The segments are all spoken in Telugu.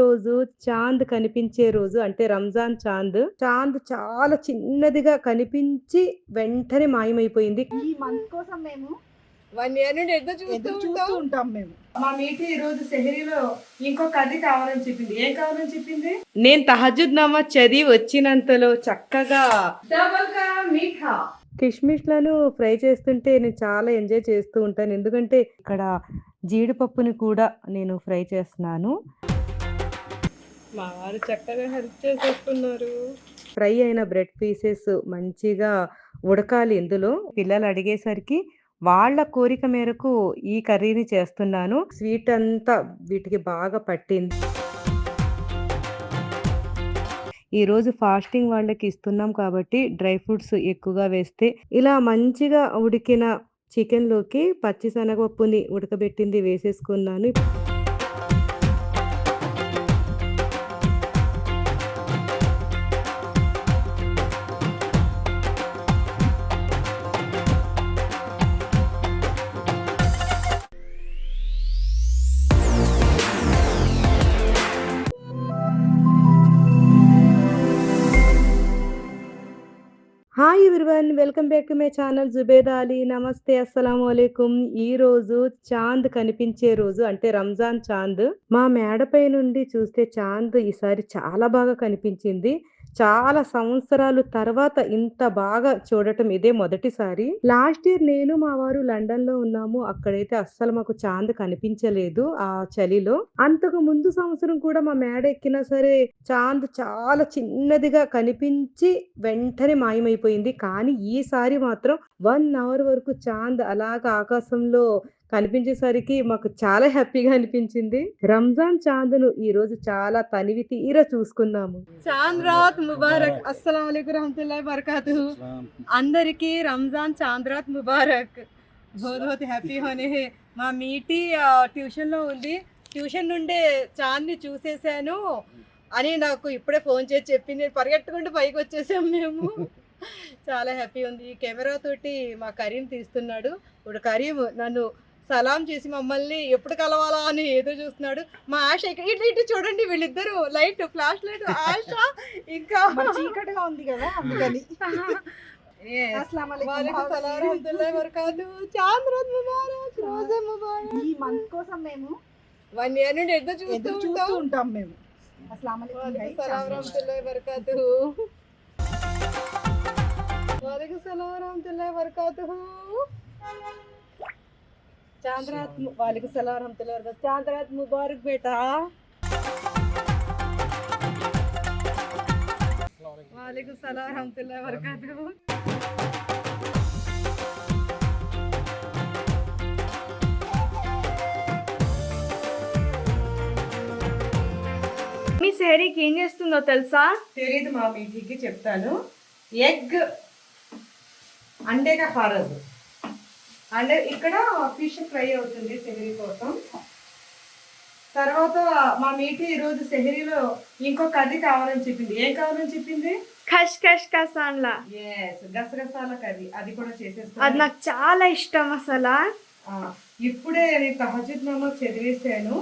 రోజు చాంద్ కనిపించే రోజు అంటే రంజాన్ చాంద్. చాంద్ చాలా చిన్నదిగా కనిపించి వెంటనే మాయమైపోయింది. ఈ మంత్ కోసం మేము వన్ ఇయర్ నుండి ఎదురు చూస్తూ ఉంటాం. మేము. మా మీటి ఈ రోజు సెహరీలో ఇంకో కథ కావాలని చెప్పింది. ఏం కావాలని చెప్పింది? నేను తహజుద్ నమాజ్ చదివి వచ్చినంతలో చక్కగా డబల్ కా మీఠా. కిష్మిష్లను ఫ్రై చేస్తుంటే నేను చాలా ఎంజాయ్ చేస్తూ ఉంటాను. ఎందుకంటే ఇక్కడ జీడిపప్పుని కూడా నేను ఫ్రై చేస్తున్నాను. మా వారు చక్కగా హెల్ప్ చేసేస్తున్నారు ఫ్రై అయిన బ్రెడ్ పీసెస్ మంచిగా ఉడకాలి ఇందులో. పిల్లలు అడిగేసరికి వాళ్ళ కోరిక మేరకు ఈ కర్రీని చేస్తున్నాను. స్వీట్ అంతా వీటికి బాగా పట్టింది. ఈరోజు ఫాస్టింగ్ వాళ్ళకి ఇస్తున్నాం కాబట్టి డ్రై ఫ్రూట్స్ ఎక్కువగా వేస్తే ఇలా మంచిగా ఉడికిన చికెన్లోకి పచ్చిశనగపప్పుని ఉడకబెట్టింది వేసేసుకున్నాను. Everyone welcome back to my channel Zubeda Ali నమస్తే అస్సలం ఈ రోజు చాంద్ కనిపించే రోజు అంటే రంజాన్ చాంద్. మా మేడపై నుండి చూస్తే చాంద్ ఈసారి చాలా బాగా కనిపించింది. చాలా సంవత్సరాలు తర్వాత ఇంత బాగా చూడటం ఇదే మొదటిసారి. లాస్ట్ ఇయర్ నేను మా వారు లండన్లో ఉన్నాము. అక్కడైతే అస్సలు మాకు చాంద్ కనిపించలేదు ఆ చలిలో. అంతకు ముందు సంవత్సరం కూడా మా మేడ ఎక్కినా సరే చాంద్ చాలా చిన్నదిగా కనిపించి వెంటనే మాయమైపోయింది. కానీ ఈసారి మాత్రం వన్ అవర్ వరకు చాంద్ అలాగ ఆకాశంలో కనిపించేసరికి మాకు చాలా హ్యాపీగా అనిపించింది. రంజాన్ చాంద్ను ఈ రోజు చాలా తనివి తీర చూసుకున్నాము. చాంద్ రాత్ ముబారక్. అస్సలం రహమతుల్లా బర్కాతు అందరికీ రంజాన్ చాంద్ రాత్ ముబారక్. బహుత్ బహుత్ హ్యాపీ హోనే. హే మా మీటి ట్యూషన్లో ఉంది. ట్యూషన్ నుండే చాంద్ని చూసేసాను. అని నాకు ఇప్పుడే ఫోన్ చేసి చెప్పింది. నేను పరిగెట్టుకుంటూ పైకి వచ్చేసాం మేము. చాలా హ్యాపీ ఉంది. కెమెరా తోటి మా కరీం తీస్తున్నాడు. ఇప్పుడు కరీం నన్ను సలాం చేసి మమ్మల్ని ఎప్పుడు కలవాలా అని ఏదో చూస్తున్నాడు. మా ఆశ ఇక్కడ ఇటు ఇటు చూడండి వీళ్ళిద్దరు. లైట్ ఫ్లాష్ లైట్ ఆశ ఇంకా చీకటిగా ఉంది కదా అందుకని. ఈ మంత్ కోసం మేము వన్ ఇయర్ నుండి ఎదురు చూస్తూ ఉంటాం. మేము. అస్సలం వాలేకుమ్ సలాం రహమతుల్లాహి వబరకాతు వాలేకుమ్ సలాం రహమతుల్లాహి వబరకాతు चांद रात मु- वालेकुम सलाम रहमतुल्लाहि वबरकातुहू चांद रात मुबारक बेटा वालेकुम सलाम रहमतुल्लाहि वबरकातुहू మీ శారీకి ఏం చేస్తుందో తెలుసా తెలీదు మా మీటికి చెప్తాను ఎగ్ అండేగా హారజ్ అంటే ఇక్కడ ఫిష్ ఫ్రై అవుతుంది సెహరీ కోసం. తర్వాత మా మీటి ఈరోజు సెహరీలో ఇంకో కర్రీ కావాలని చెప్పింది. ఏం కావాలని చెప్పింది? ఖష్ ఖష్ కసాన్లా. ఎస్ గసగసాల కర్రీ. అది కూడా అది చేసేస్తాను నాకు చాలా ఇష్టం అసలు. ఇప్పుడే నేను తహజుద్ నమాజ్ చదివేశాను.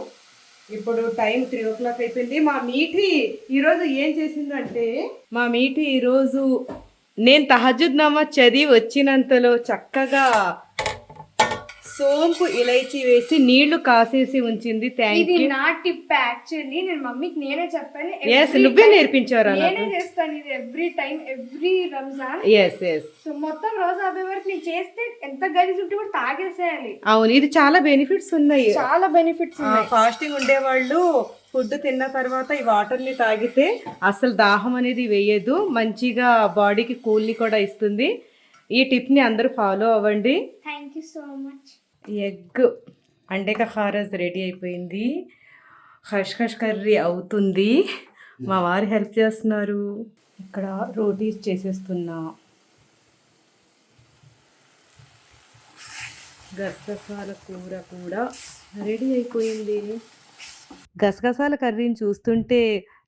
ఇప్పుడు టైం త్రీ ఓ క్లాక్ అయిపోయింది. మా మీఠి ఈరోజు ఏం చేసిందంటే మా మీఠి ఈరోజు నేను తహజుద్ నమాజ్ చదివి వచ్చినంతలో చక్కగా సోంపు ఇలైచి వేసి నీళ్ళు కాసేసి ఉంచింది. థ్యాంక్ ఇది యూ నా టిప్ యాక్చువల్లీ నేను మమ్మీకి నేనే చెప్పాను. ఎస్ Every నువ్వే time నేర్పించారా నేనే చేస్తాను ఇది every time every Ramzan. Yes yes so మొత్తం రోజు అవ్వే వరకు నేను చేస్తే ఎంత గలీజ్ ఉంటే కూడా తాగేసేయాలి. అవును ఇది చాలా బెనిఫిట్స్ ఉన్నాయి. చాలా బెనిఫిట్స్ ఉన్నాయి. ఫాస్టింగ్ ఉండేవాళ్ళు ఫుడ్ తిన్న తర్వాత ఈ వాటర్ని తాగితే అసలు దాహం అనేది వేయదు మంచిగా బాడీకి కూల్ని కూడా ఇస్తుంది. ఈ టిప్ని అందరూ ఫాలో అవ్వండి. Thank you so much egg అండేక హారస్ రెడీ అయిపోయింది. ఖష్ ఖష్ కర్రీ అవుతుంది. మా వారు హెల్ప్ చేస్తున్నారు. ఇక్కడ రోటీస్ చేసేస్తున్నా. గసగసాల కూర కూడా రెడీ అయిపోయింది. గసగసాల కర్రీని చూస్తుంటే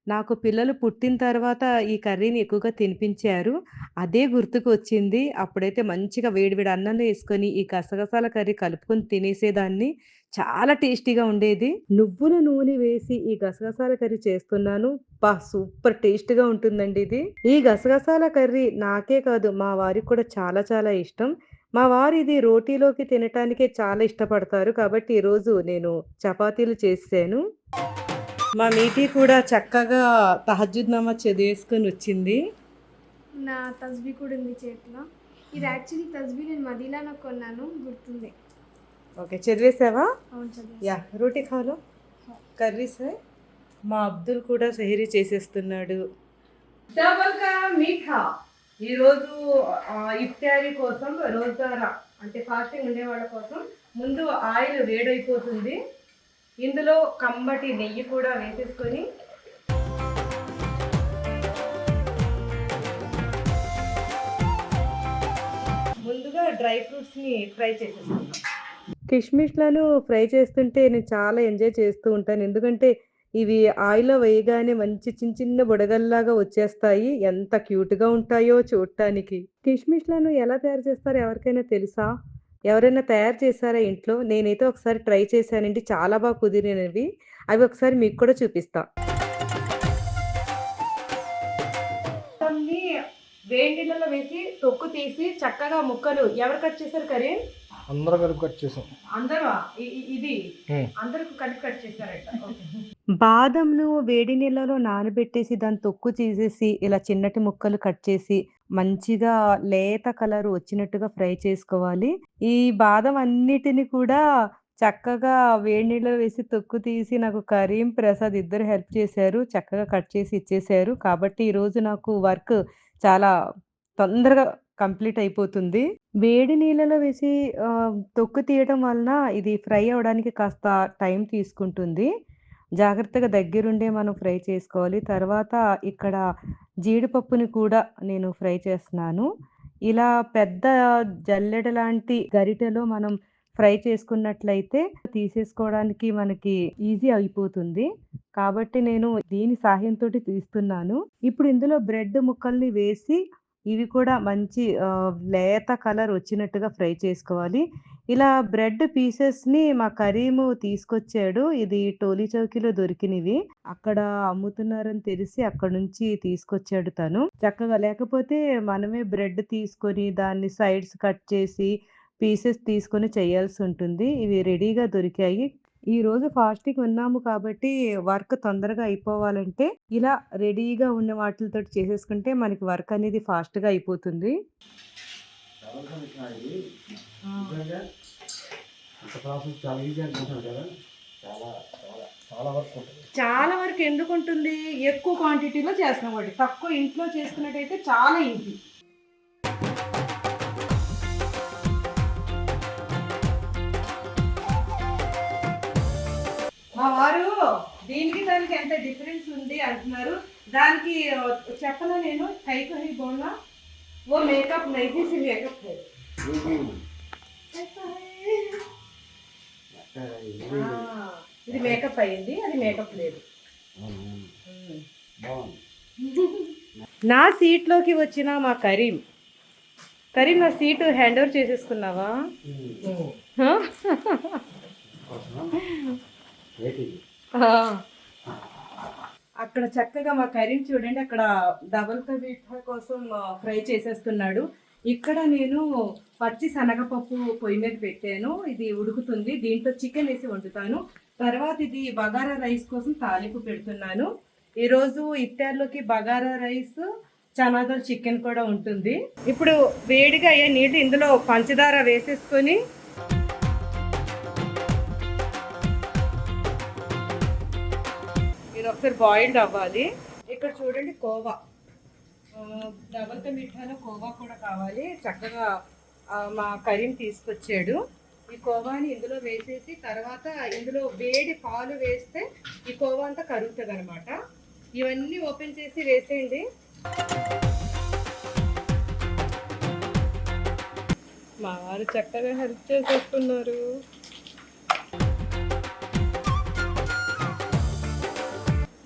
నాకు పిల్లలు పుట్టిన తర్వాత ఈ కర్రీని ఎక్కువగా తినిపించారు. అదే గుర్తుకు వచ్చింది. అప్పుడైతే మంచిగా వేడి వేడి అన్నంలో వేసుకొని ఈ గసగసాల కర్రీ కలుపుకొని తినేసేదాన్ని. చాలా టేస్టీగా ఉండేది. నువ్వుల నూనె వేసి ఈ గసగసాల కర్రీ చేస్తున్నాను. అబ్బా! సూపర్ టేస్ట్‌గా ఉంటుందండి ఇది. ఈ గసగసాల కర్రీ నాకే కాదు మా వారికి కూడా చాలా చాలా ఇష్టం. మా వారు ఇది రోటీలోకి తినటానికే చాలా ఇష్టపడతారు. కాబట్టి ఈరోజు నేను చపాతీలు చేసేసాను. మా మీటీ కూడా చక్కగా తహజ్జుద్ నమాజ్ చదివేసుకొని వచ్చింది. నా తస్బీ కూడా ఉంది చేతిలో ఇది యాక్చువల్లీ తస్బీ నేను మదీనాలో కొన్నాను గుర్తుంది ఓకే. చదివేసావా? యాహ్! రోటీ ఖాలో. కర్రీస్. మా అబ్దుల్ కూడా సెహరీ చేసేస్తున్నాడు. డబల్ కా మీఠా. ఈరోజు ఆహ్, ఇఫ్తారీ కోసం రోజారా అంటే ఫాస్టింగ్ ఉండే వాళ్ళ కోసం ముందు ఆయిల్ వేడైపోతుంది. ఇందులో కమ్మటి నెయ్యి కూడా వేసేసుకొని ముందుగా డ్రై ఫ్రూట్స్‌ని ఫ్రై చేసేసుకుందాం. కిష్మిష్‌లను ఫ్రై చేస్తుంటే నేను చాలా ఎంజాయ్ చేస్తూ ఉంటాను. ఎందుకంటే ఇవి ఆయిల్‌లో వేయగానే మంచి చిన్న చిన్న బుడగల్లాగా వచ్చేస్తాయి. ఎంత క్యూట్‌గా ఉంటాయో చూడటానికి. కిష్మిష్‌లను ఎలా తయారు చేస్తారో ఎవరికైనా తెలుసా? ఎవరైనా తయారు చేశారా ఇంట్లో? నేనైతే ఒకసారి ట్రై చేశానండి. చాలా బాగా కుదిరినవి. అవి ఒకసారి మీకు కూడా చూపిస్తా. కొన్ని వేడి నీళ్ళలో వేసి తొక్కు తీసి చక్కగా ముక్కలు ఎవరు కట్ చేశారు కరీం? అందరూ కలిపి కట్ చేసాం అందరూ ఇది. అందరూ కలిపి కట్ చేశారట. బాదంను వేడి నీళ్ళలో నానబెట్టేసి దాన్ని తొక్కు తీసేసి ఇలా చిన్నటి ముక్కలు కట్ చేసి మంచిగా లేత కలర్ వచ్చినట్టుగా ఫ్రై చేసుకోవాలి. ఈ బాదం అన్నిటిని కూడా చక్కగా వేడి నీళ్ళలో వేసి తొక్కు తీసి నాకు కరీం, ప్రసాద్ ఇద్దరు హెల్ప్ చేశారు. చక్కగా కట్ చేసి ఇచ్చేశారు. కాబట్టి ఈరోజు నాకు వర్క్ చాలా తొందరగా కంప్లీట్ అయిపోతుంది. వేడి నీళ్ళలో వేసి తొక్కు తీయడం వలన ఇది ఫ్రై అవ్వడానికి కాస్త టైం తీసుకుంటుంది. జాగ్రత్తగా దగ్గరుండే మనం ఫ్రై చేసుకోవాలి. తర్వాత ఇక్కడ జీడిపప్పుని కూడా నేను ఫ్రై చేస్తున్నాను. ఇలా పెద్ద జల్లెడ లాంటి గరిటెలో మనం ఫ్రై చేసుకున్నట్లయితే తీసేసుకోవడానికి మనకి ఈజీ అయిపోతుంది. కాబట్టి నేను దీని సహాయంతోటి తీస్తున్నాను. ఇప్పుడు ఇందులో బ్రెడ్ ముక్కల్ని వేసి ఇవి కూడా మంచి లేత కలర్ వచ్చినట్టుగా ఫ్రై చేసుకోవాలి. ఇలా బ్రెడ్ పీసెస్‌ని మా కరీము తీసుకొచ్చాడు. ఇది టోలీ చౌకీలో దొరికినవి. అక్కడ అమ్ముతున్నారని తెలిసి అక్కడి నుంచి తీసుకొచ్చాడు తను. చక్కగా లేకపోతే మనమే బ్రెడ్ తీసుకొని దాన్ని సైడ్స్ కట్ చేసి పీసెస్ తీసుకొని చేయాల్సి ఉంటుంది. ఇవి రెడీగా దొరికాయి. ఈరోజు ఫాస్టింగ్ ఉన్నాము కాబట్టి వర్క్ తొందరగా అయిపోవాలంటే ఇలా రెడీగా ఉన్న వాటిలతోటి చేసేసుకుంటే మనకి వర్క్ అనేది ఫాస్ట్‌గా అయిపోతుంది. చాలా వర్క్ ఉంటుంది చాలా వరకు ఎందుకుంటుంది? ఎక్కువ క్వాంటిటీలో చేస్తున్నాం వాటి. తక్కువ ఇంట్లో చేసుకున్నట్టయితే చాలా ఈజీ. మా వారు దీనికి దానికి ఎంత డిఫరెన్స్ ఉంది? అంటున్నారు. దానికి చెప్పను నేను. కైకహి బోనా ఓ మేకప్ నైకి మేకప్ ఇది మేకప్ అయింది. అది మేకప్ లేదు. నా సీట్లోకి వచ్చిన మా కరీం. కరీం నా సీటు హ్యాండ్ ఓవర్ చేసేసుకున్నావా? అక్కడ చక్కగా మా కరీం చూడండి అక్కడ డబల్ కా మీఠా కోసం ఫ్రై చేసేస్తున్నాడు. ఇక్కడ నేను పచ్చి శనగపప్పు పొయ్యి మీద పెట్టాను ఇది ఉడుకుతుంది. దీంట్లో చికెన్ వేసి వండుతాను. తర్వాత ఇది బగారా రైస్ కోసం తాలింపు పెడుతున్నాను. ఈరోజు ఇఫ్తార్లోకి బగారా రైస్ చనాదాల్ చికెన్ కూడా ఉంటుంది. ఇప్పుడు వేడిగా అయ్యే నీళ్ళు ఇందులో పంచదార వేసేసుకొని ఒకసారి బాయిల్డ్ అవ్వాలి. ఇక్కడ చూడండి కోవా. డబల్తో డబల్ మిఠాలో కోవా కూడా కావాలి. చక్కగా మా కరీం తీసుకొచ్చాడు. ఈ కోవాని ఇందులో వేసేసి తర్వాత ఇందులో వేడి పాలు వేస్తే ఈ కోవా అంతా కరుగుతుంది అనమాట ఇవన్నీ ఓపెన్ చేసి వేసేయండి. మా వారు చక్కగా హెల్ప్ చేసేస్తున్నారు.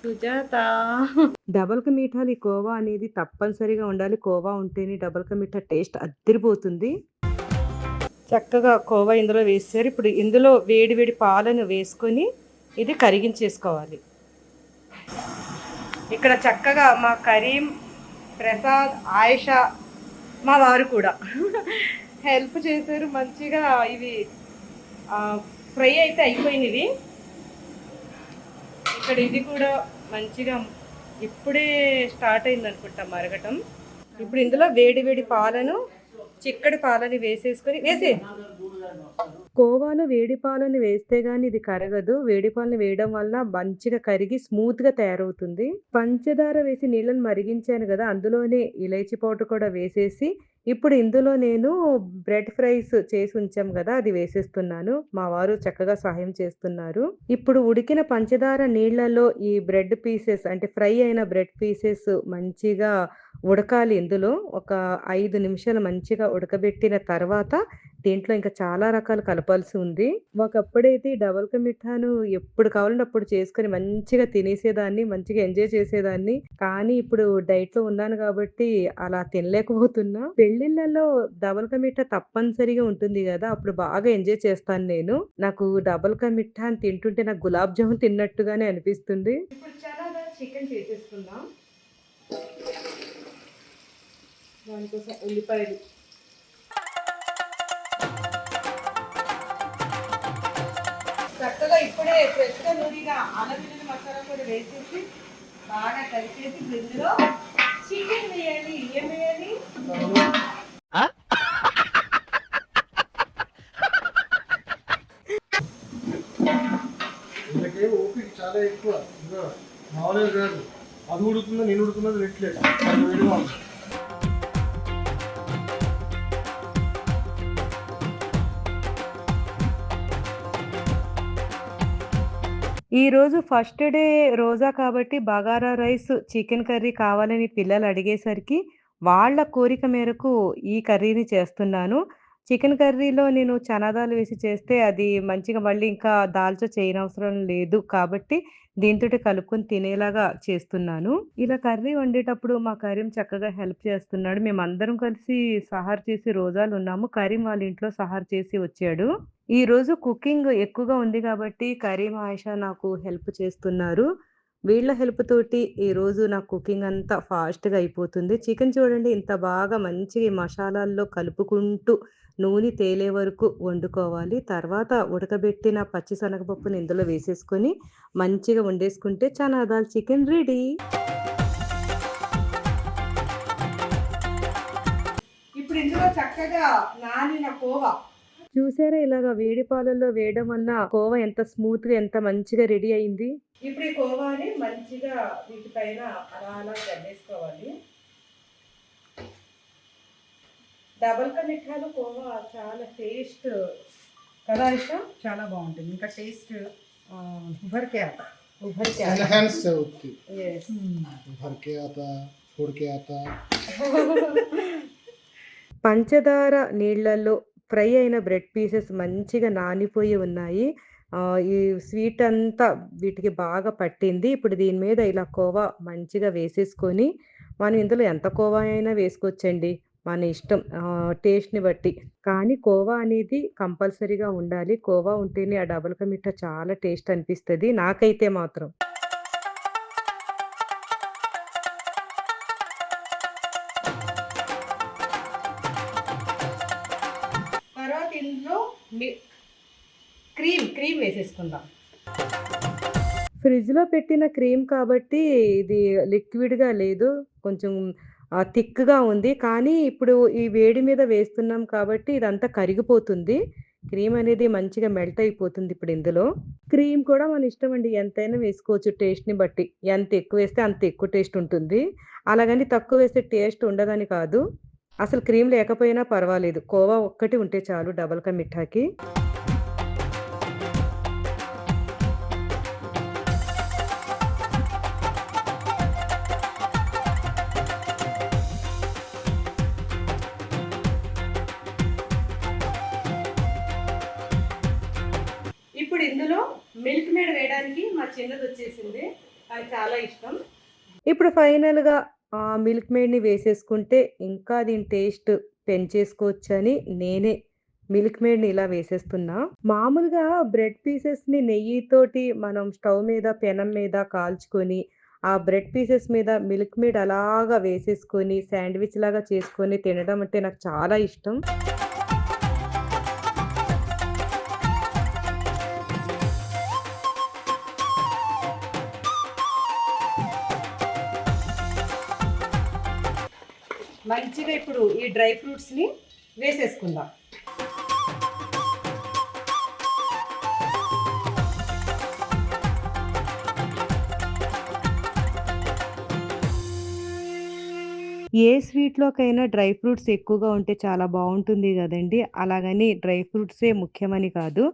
సుజాత డబల్ కా మీఠాలు ఈ కోవా అనేది తప్పనిసరిగా ఉండాలి. కోవా ఉంటేనే డబల్ కా మీఠా టేస్ట్ అద్దరిపోతుంది. చక్కగా కోవా ఇందులో వేసారు ఇప్పుడు ఇందులో వేడి వేడి పాలను వేసుకొని ఇది కరిగించేసుకోవాలి. ఇక్కడ చక్కగా మా కరీం ప్రసాద్ ఆయుష మా వారు కూడా హెల్ప్ చేశారు. మంచిగా ఇవి ఫ్రై అయితే అయిపోయినవి. ఇక్కడ ఇది కూడా మంచిగా ఇప్పుడే స్టార్ట్ అయింది అనుకుంటా మరగటం. ఇప్పుడు ఇందులో వేడి వేడి పాలను చిక్కడి పాలని వేసేసుకొని వేసే కోవాలో వేడి పాలను వేస్తే గానీ ఇది కరగదు. వేడి పాలను వేయడం వల్ల మంచిగా కరిగి స్మూత్గా తయారవుతుంది. పంచదార వేసి నీళ్ళని మరిగించాను కదా అందులోనే ఇలైచి పౌడర్ కూడా వేసేసి ఇప్పుడు ఇందులో నేను బ్రెడ్ ఫ్రైస్ చేసి ఉంచాం కదా అది వేసేస్తున్నాను. మా వారు చక్కగా సహాయం చేస్తున్నారు. ఇప్పుడు ఉడికిన పంచదార నీళ్ళలో ఈ బ్రెడ్ పీసెస్ అంటే ఫ్రై అయిన బ్రెడ్ పీసెస్ మంచిగా ఉడకాలి ఇందులో. ఒక ఐదు నిమిషాలు మంచిగా ఉడకబెట్టిన తర్వాత దీంట్లో ఇంకా చాలా రకాలు కలపాల్సి ఉంది. ఒకప్పుడైతే ఈ డబల్ మిఠాను ఎప్పుడు కావాలంటే అప్పుడు చేసుకొని మంచిగా తినేసేదాన్ని మంచిగా ఎంజాయ్ చేసేదాన్ని. కానీ ఇప్పుడు డైట్లో ఉన్నాను కాబట్టి అలా తినలేకపోతున్నా. పెళ్ళిళ్ళలో డబల్ మిఠా తప్పనిసరిగా ఉంటుంది కదా అప్పుడు బాగా ఎంజాయ్ చేస్తాను నేను. నాకు డబల్ కా మిఠా అని తింటుంటే నాకు గులాబ్ జామున్ తిన్నట్టుగానే అనిపిస్తుంది. ఇప్పుడు చాలా చికెన్ చేసేసుకుందాం. దానికోసం ఉల్లిపాయలు. చక్కగా ఇప్పుడే ఫ్రెష్గా నూరిన అల్లం మసాలా కూడా వేసేసి బాగా కలిపేసి ఇందులో చికెన్ వేయాలి ఏం వేయాలి? ఓపిక చాలా ఎక్కువ. మామూలుగా కాదు. అది ఉడుకుతుందో నేను ఉడుకున్నది పెట్టలేదు ఈరోజు ఫస్ట్ డే రోజా కాబట్టి బగారా రైస్ చికెన్ కర్రీ కావాలని పిల్లలు అడిగేసరికి వాళ్ళ కోరిక మేరకు ఈ కర్రీని చేస్తున్నాను. చికెన్ కర్రీలో నేను చనాదాలు వేసి చేస్తే అది మంచిగా మళ్ళీ ఇంకా దాల్చో చేయనవసరం లేదు కాబట్టి దీంతో కలుపుకొని తినేలాగా చేస్తున్నాను. ఇలా కర్రీ వండేటప్పుడు మా కరీం చక్కగా హెల్ప్ చేస్తున్నాడు. మేమందరం కలిసి సహార్ చేసి రోజాలు ఉన్నాము. కరీం వాళ్ళ ఇంట్లో సహార్ చేసి వచ్చాడు. ఈరోజు కుకింగ్ ఎక్కువగా ఉంది కాబట్టి కరీం ఆయిషా నాకు హెల్ప్ చేస్తున్నారు. వీళ్ళ హెల్ప్ తోటి ఈరోజు నా కుకింగ్ అంతా ఫాస్ట్గా అయిపోతుంది. చికెన్ చూడండి ఇంత బాగా మంచిగా మసాలాల్లో కలుపుకుంటూ నూనె తేలే వరకు వండుకోవాలి. తర్వాత ఉడకబెట్టిన పచ్చి శనగపప్పుని ఇందులో వేసేసుకొని మంచిగా వండేసుకుంటే చనాదాల్ చికెన్ రెడీ. ఇప్పుడు ఇందులో చక్కగా నానిన కోవా. చూసారా ఇలాగా వేడి పాలల్లో వేయడం వల్ల కోవా ఎంత స్మూత్గా ఎంత మంచిగా రెడీ అయింది? ఇప్పుడు ఈ కోవాని మంచిగా వీటిపైన అలా అలా చల్లేసుకోవాలి. డబల్ కా మిఠాలు కోవా చాలా టేస్ట్ కదా ఇష్టం చాలా బాగుంటుంది. ఇంకా టేస్ట్ hmm. పంచదార నీళ్ళలో ఫ్రై అయిన బ్రెడ్ పీసెస్ మంచిగా నానిపోయి ఉన్నాయి. ఈ స్వీట్ అంతా వీటికి బాగా పట్టింది. ఇప్పుడు దీని మీద ఇలా కోవా మంచిగా వేసేసుకొని మనం ఇందులో ఎంత కోవా అయినా వేసుకోవచ్చండి. మన ఇష్టం టేస్ట్ని బట్టి. కానీ కోవా అనేది కంపల్సరీగా ఉండాలి. కోవా ఉంటేనే ఆ డబల్ కా మిఠా చాలా టేస్ట్ అనిపిస్తుంది నాకైతే మాత్రం. క్రీమ్ క్రీమ్ వేసేసుకుందాం. ఫ్రిడ్జ్లో పెట్టిన క్రీమ్ కాబట్టి ఇది లిక్విడ్గా లేదు. కొంచెం థిక్గా ఉంది. కానీ ఇప్పుడు ఈ వేడి మీద వేస్తున్నాం కాబట్టి ఇదంతా కరిగిపోతుంది. క్రీమ్ అనేది మంచిగా మెల్ట్ అయిపోతుంది ఇప్పుడు ఇందులో. క్రీమ్ కూడా మన ఇష్టం అండి. ఎంతైనా వేసుకోవచ్చు టేస్ట్ని బట్టి. ఎంత ఎక్కువ వేస్తే అంత ఎక్కువ టేస్ట్ ఉంటుంది. అలాగని తక్కువ వేస్తే టేస్ట్ ఉండదని కాదు. అసలు క్రీమ్ లేకపోయినా పర్వాలేదు. కోవా ఒక్కటి ఉంటే చాలు డబల్ కా మిఠాకి. ఇప్పుడు ఇందులో మిల్క్ మేడ్ వేయడానికి మా చిన్నది వచ్చేసింది. అది చాలా ఇష్టం. ఇప్పుడు ఫైనల్గా మిల్క్ మేడ్ని వేసేసుకుంటే ఇంకా దీని టేస్ట్ పెంచేసుకోవచ్చని నేనే మిల్క్ మేడ్ని ఇలా వేసేస్తున్నా. మామూలుగా బ్రెడ్ పీసెస్ని నెయ్యితోటి మనం స్టవ్ మీద పెనం మీద కాల్చుకొని ఆ బ్రెడ్ పీసెస్ మీద మిల్క్ మేడ్ అలాగా వేసేసుకొని శాండ్విచ్ లాగా చేసుకొని తినడం అంటే నాకు చాలా ఇష్టం. మంచిగా ఇప్పుడు ఈ డ్రై ఫ్రూట్స్ని వేసేసుకుందాం. ఏ స్వీట్లోకైనా డ్రై ఫ్రూట్స్ ఎక్కువగా ఉంటే చాలా బాగుంటుంది కదండి. అలాగని డ్రై ఫ్రూట్సే ముఖ్యమని కాదు.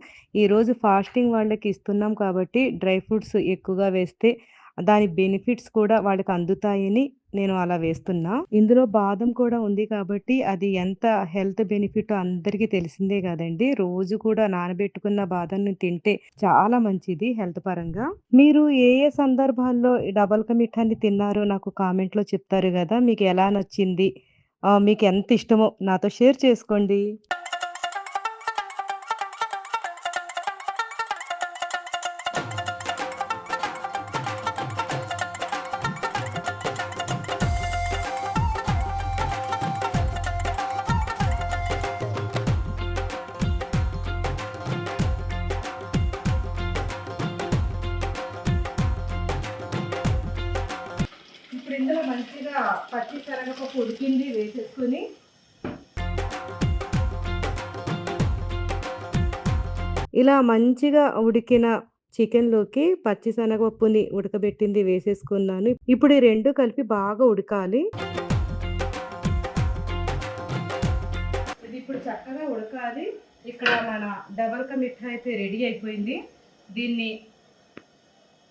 ఈరోజు ఫాస్టింగ్ వాళ్ళకి ఇస్తున్నాం కాబట్టి డ్రై ఫ్రూట్స్ ఎక్కువగా వేస్తే దాని బెనిఫిట్స్ కూడా వాళ్ళకి అందుతాయని నేను అలా వేస్తున్నా. ఇందులో బాదం కూడా ఉంది కాబట్టి అది ఎంత హెల్త్ బెనిఫిట్ అందరికీ తెలిసిందే కదండి. రోజు కూడా నానబెట్టుకున్న బాదంని తింటే చాలా మంచిది హెల్త్ పరంగా. మీరు ఏ ఏ సందర్భాల్లో డబల్ కా మిఠాన్ని తిన్నారో నాకు కామెంట్లో చెప్తారు కదా. మీకు ఎలా నచ్చింది? మీకు ఎంత ఇష్టమో నాతో షేర్ చేసుకోండి. ఇలా మంచిగా ఉడికిన చికెన్లోకి పచ్చి శనగపప్పుని ఉడకబెట్టింది వేసేసుకున్నాను. ఇప్పుడు ఈ రెండు కలిపి బాగా ఉడకాలి. ఇది ఇప్పుడు చక్కగా ఉడకాలి. ఇక్కడ మన డబల్ కా మిఠా అయితే రెడీ అయిపోయింది. దీన్ని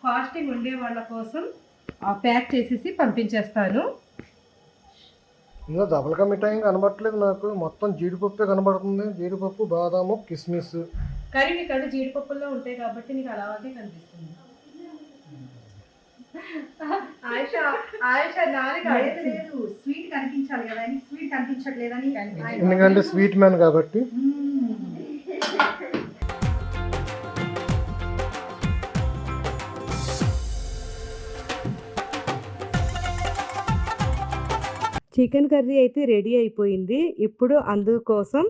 ఫాస్టింగ్ ఉండే వాళ్ళ కోసం ప్యాక్ చేసేసి పంపించేస్తాను. ఇంకా దబలకా మిఠాయి కనబడట్లేదు నాకు. మొత్తం జీడిపప్పే కనబడుతుంది. జీడిపప్పు బాదాము కిస్మిస్. కానీ నీకు అక్కడ జీడిపప్పుల్లో ఉంటాయి కాబట్టి నీకు అలాగే కనిపిస్తుంది. ఆయుష ఆయుష నాలుగు లేదు లేదు. స్వీట్ కనిపించాలి కదా స్వీట్ కనిపించట్లేదని ఎందుకంటే స్వీట్ మ్యాన్ కాబట్టి. చికెన్ కర్రీ అయితే రెడీ అయిపోయింది. ఇప్పుడు అందుకోసం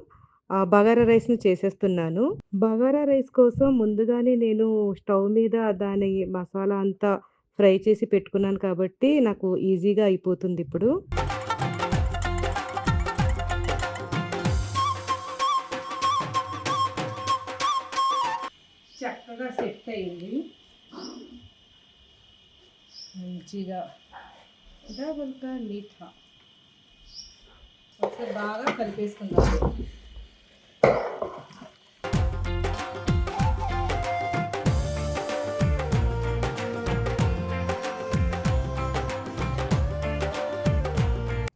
బగారా రైస్ని చేసేస్తున్నాను. బగారా రైస్ కోసం ముందుగానే నేను స్టవ్ మీద దాని మసాలా అంతా ఫ్రై చేసి పెట్టుకున్నాను కాబట్టి నాకు ఈజీగా అయిపోతుంది ఇప్పుడు. చక్కగా సెట్ అయింది. మంచిగా డబుల్గా నీట్గా. ఒకసారి బాగా కలిపేసుకుందాం.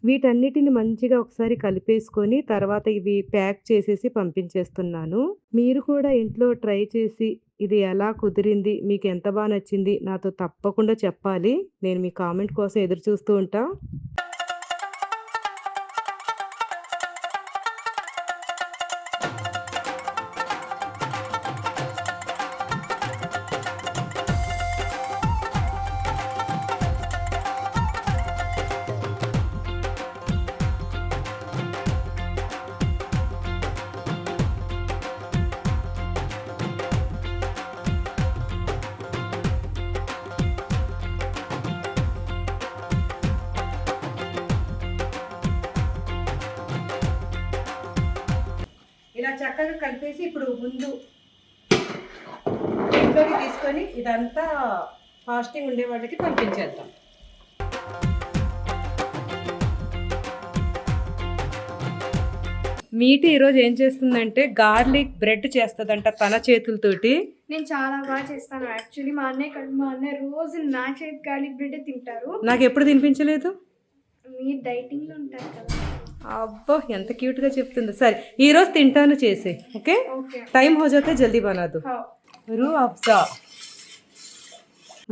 వీటన్నిటిని మంచిగా ఒకసారి కలిపేసుకొని తర్వాత ఇవి ప్యాక్ చేసేసి పంపించేస్తున్నాను. మీరు కూడా ఇంట్లో ట్రై చేసి ఇది ఎలా కుదిరింది మీకు ఎంత బాగా నచ్చింది నాతో తప్పకుండా చెప్పాలి. నేను మీ కామెంట్ కోసం ఎదురు చూస్తూ ఉంటా. ఇలా చక్కగా కలిపేసి ఇప్పుడు ముందు ఇంట్లోకి తీసుకొని ఇదంతా ఫాస్టింగ్ ఉండే వాళ్ళకి పంపించేద్దాం. మీటి ఈరోజు ఏం చేస్తుందంటే గార్లిక్ బ్రెడ్ చేస్తుందంట తన చేతులతోటి. నేను చాలా బాగా చేస్తాను. యాక్చువల్లీ మా అన్నయ్య కడు మా అన్నయ్య రోజు నా చేతి గార్లిక్ బ్రెడ్ తింటారు. నాకు ఎప్పుడు తినిపించలేదు? మీరు డైటింగ్లో ఉంటారు కదా. అబ్బో ఎంత క్యూట్గా చెప్తుందో. సరే ఈరోజు తింటాను చేసే ఓకే? టైం హోజాతే జల్దీ బనాదు. రు అఫ్జా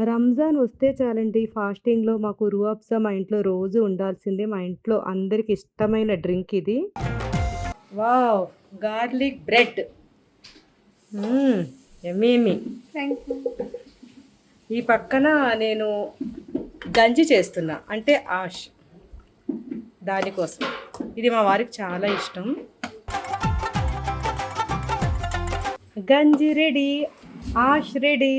రంజాన్ వస్తే చాలండి ఫాస్టింగ్లో మాకు రు మా ఇంట్లో రోజు ఉండాల్సిందే మా ఇంట్లో అందరికి ఇష్టమైన డ్రింక్ ఇది. Wow garlic bread. ఎమేమి ఈ పక్కన నేను గంజి చేస్తున్నా అంటే ఆష్. దానికోసం. ఇది మా వారికి చాలా ఇష్టం. గంజి రెడీ. ఆష్ రెడీ.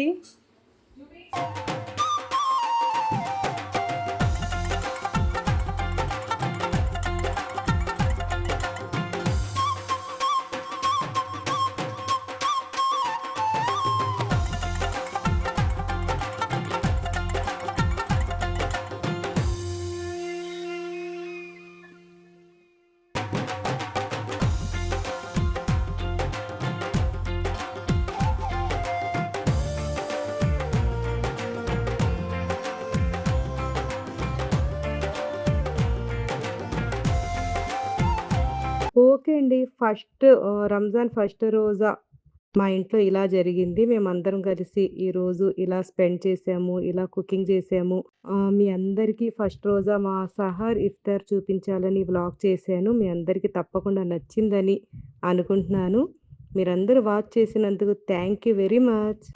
ఓకే అండి. ఫస్ట్ రంజాన్ ఫస్ట్ రోజా మా ఇంట్లో ఇలా జరిగింది. మేమందరం కలిసి ఈరోజు ఇలా స్పెండ్ చేసాము. ఇలా కుకింగ్ చేసాము. మీ అందరికీ ఫస్ట్ రోజా మా సహర్, ఇఫ్తార్ చూపించాలని వ్లాగ్ చేశాను. మీ అందరికీ తప్పకుండా నచ్చిందని అనుకుంటున్నాను. మీరందరూ వాచ్ చేసినందుకు థ్యాంక్ యూ వెరీ మచ్.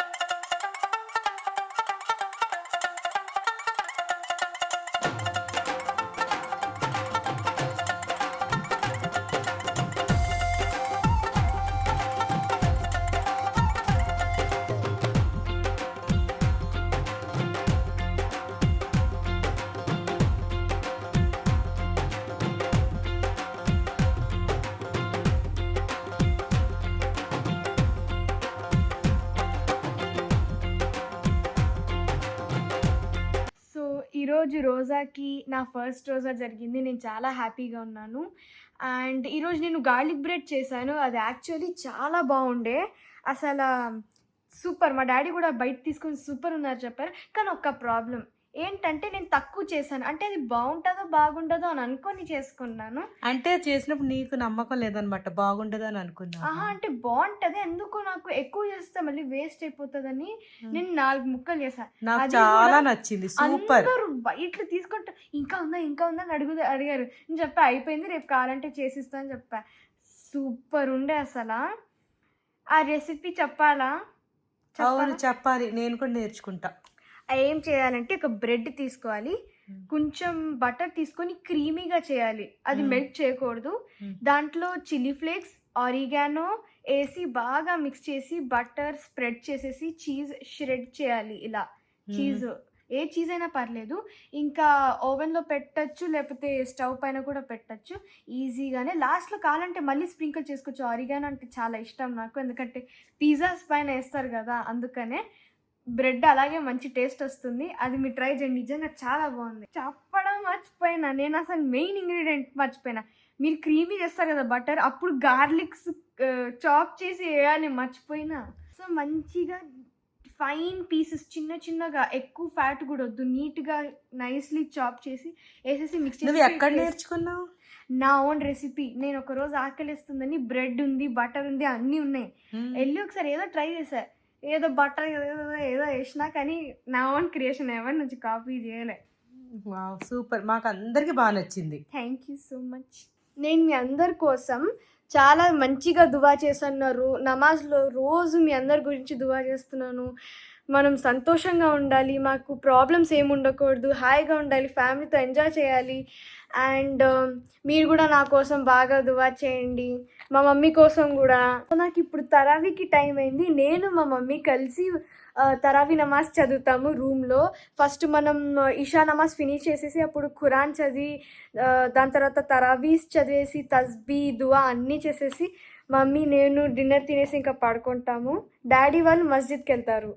నా ఫస్ట్ రోజా జరిగింది. నేను చాలా హ్యాపీగా ఉన్నాను. అండ్ ఈరోజు నేను గార్లిక్ బ్రెడ్ చేశాను. అది యాక్చువల్లీ చాలా బాగుండే. అసలు సూపర్. మా డాడీ కూడా బయట తీసుకొని సూపర్ ఉన్నారు చెప్పారు. కానీ ఒక్క ప్రాబ్లం ఏంటంటే నేను తక్కువ చేశాను అంటే అది బాగుంటుందో బాగుంటుందో అని అనుకొని చేసుకున్నాను అంటే చేసినప్పుడు నీకు నమ్మకం లేదనమాట. బాగుండదని ఆహా అనుకున్నావా? అంటే బాగుంటుంది ఎందుకు నాకు ఎక్కువ చేస్తే మళ్ళీ వేస్ట్ అయిపోతుందని. నేను నాలుగు ముక్కలు చేశాను నాకు చాలా నచ్చింది. సూపర్. అందరూ బయట తీసుకుంటా ఇంకా ఉందా ఇంకా ఉందా అని అడుగు అడిగారు నేను చెప్పా అయిపోయింది రేపు కావాలంటే చేసిస్తా అని చెప్పా సూపర్ ఉండే అసలు ఆ రెసిపీ చెప్పాలా అవును చెప్పాలా చెప్పాలి. నేను కూడా నేర్చుకుంటా. ఏం చేయాలంటే ఒక బ్రెడ్ తీసుకోవాలి. కొంచెం బటర్ తీసుకొని క్రీమీగా చేయాలి. అది. మెల్ట్ చేయకూడదు. దాంట్లో చిల్లీ ఫ్లేక్స్ ఆరిగానో వేసి బాగా మిక్స్ చేసి బటర్ స్ప్రెడ్ చేసేసి చీజ్ షెడ్ చేయాలి ఇలా. చీజ్ ఏ చీజ్ అయినా పర్లేదు. ఇంకా ఓవెన్లో పెట్టచ్చు లేకపోతే స్టవ్ పైన కూడా పెట్టచ్చు. ఈజీగానే. లాస్ట్లో కావాలంటే మళ్ళీ స్ప్రింకిల్ చేసుకోవచ్చు. ఆరిగానో అంటే చాలా ఇష్టం నాకు. ఎందుకంటే పిజ్జాస్ పైన వేస్తారు కదా అందుకనే బ్రెడ్ అలాగే మంచి టేస్ట్ వస్తుంది. అది మీరు ట్రై చేయండి. నిజంగా చాలా బాగుంది. చెప్పడం మర్చిపోయినా నేను అసలు మెయిన్ ఇంగ్రీడియంట్ మర్చిపోయినా. మీరు క్రీమీ చేస్తారు కదా బటర్ అప్పుడు గార్లిక్స్ చాప్ చేసి వేయాలి మర్చిపోయినా. సో మంచిగా ఫైన్ పీసెస్ చిన్న చిన్నగా ఎక్కువ ఫ్యాట్ కూడా వద్దు. నీట్గా నైస్లీ చాప్ చేసి వేసేసి మిక్స్ నువ్వు ఎక్కడ చేసి నేర్చుకున్నావు? నా ఓన్ రెసిపీ. నేను ఒక రోజు ఆకలిస్తుందని బ్రెడ్ ఉంది బటర్ ఉంది అన్నీ ఉన్నాయి. వెళ్ళి ఒకసారి ఏదో ట్రై చేశా. ఏదో బటర్ ఏదో ఏదో వేసినా కానీ నా ఓన్ క్రియేషన్ ఎవరి నుంచి కాపీ చేయలే! సూపర్. మాకు అందరికి బా నచ్చింది. థ్యాంక్ యూ సో మచ్ నేను మీ అందరి కోసం చాలా మంచిగా దువా చేస్తున్నారు నమాజ్లో రోజు మీ అందరి గురించి దువా చేస్తున్నాను మనం సంతోషంగా ఉండాలి మాకు ప్రాబ్లమ్స్ ఏమి ఉండకూడదు హాయిగా ఉండాలి ఫ్యామిలీతో ఎంజాయ్ చేయాలి. అండ్ um, మీరు కూడా నా కోసం బాగా దువా చేయండి. మా మమ్మీ కోసం కూడా. నాకు ఇప్పుడు తరావీకి టైం అయింది. నేను మా మమ్మీ కలిసి తరావీ నమాజ్ చదువుతాము రూమ్లో ఫస్ట్ మనం ఇషా నమాజ్ ఫినిష్ చేసేసి అప్పుడు ఖురాన్ చదివి దాని తర్వాత తరావీస్ చదివేసి తస్బీ దువా అన్నీ చేసేసి మమ్మీ నేను డిన్నర్ తినేసి ఇంకా పడుకుంటాము. డాడీ వాళ్ళు మస్జిద్కి వెళ్తారు.